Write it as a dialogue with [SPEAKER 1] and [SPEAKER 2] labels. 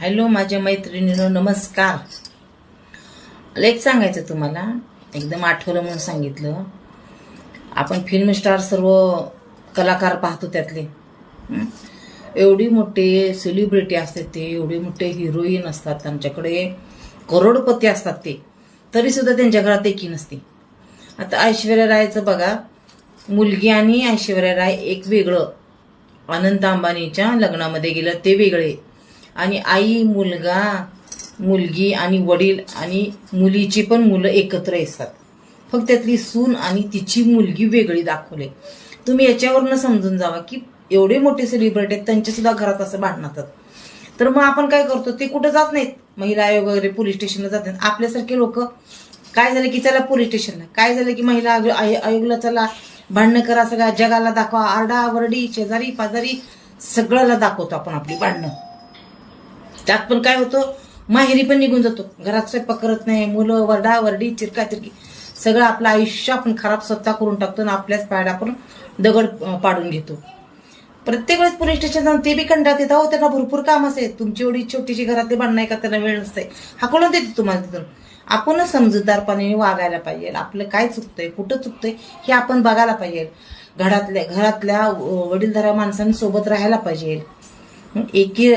[SPEAKER 1] Hello माझ्या मैत्रिणीनो नमस्कार. मला एक सांगायचं तुम्हाला. एकदम आठवलं म्हणून सांगितलं. आपण फिल्म स्टार सर्व कलाकार पाहतो त्यातले. एवढी मोठे सेलिब्रिटी असतात ते एवढे मोठे हिरोईन असतात त्यांच्याकडे करोडपती असतात ते. तरीसुद्धा त्यांच्या घरात एकी नसते. आता ऐश्वर्या रायचं बघा. मुलगी आणि ऐश्वर्या राय एक वेगळं. अनंत अंबानीच्या लग्नामध्ये गेलं ते वेगळे. आणि आई मुलगा मुलगी आणि वडील आणि मुलीची पण मुलं एकत्र येतात. फक्त त्यातली सून आणि तिची मुलगी वेगळी दाखवले. तुम्ही याच्यावरनं समजून जावा की एवढे मोठे सेलिब्रिटी आहेत त्यांच्या सुद्धा घरात असं भांडणातात तर मग आपण काय करतो ते कुठं जात नाहीत? महिला आयोग वगैरे पोलीस स्टेशनला जात नाहीत. आपल्यासारखे लोक काय झालं की चला पोलीस स्टेशनला. काय झालं की महिला आयोग आय- आयोगला चला भांडणं करा सगळ्या जगाला दाखवा आरडा वरडी शेजारी पाजारी सगळ्याला दाखवतो आपण आपली भांडणं. त्यात पण काय होतं माहेरी पण निघून जातो. घरात स्वयंपाक करत नाही मुलं वरडा वरडी चिरका चिरकी. सगळं आपलं आयुष्य आपण खराब स्वतः करून टाकतो आणि आपल्याच पायात आपण दगड पाडून घेतो. प्रत्येक वेळेस पोलीस स्टेशन जाऊन ते बी कंटाळत येतात हो त्यांना भरपूर काम असेल तुमची एवढी छोटीशी घरातली भांडणं आहे का? त्यांना वेळ नसते. हाकलून देते तुम्हाला तिथून? आपणच समजूतदारपणे वागायला पाहिजे. आपलं काय चुकतंय कुठं चुकतंय हे आपण बघायला पाहिजे. घरातल्या घरातल्या अं, वडीलधाऱ्या माणसांसोबत राहायला पाहिजे. एकी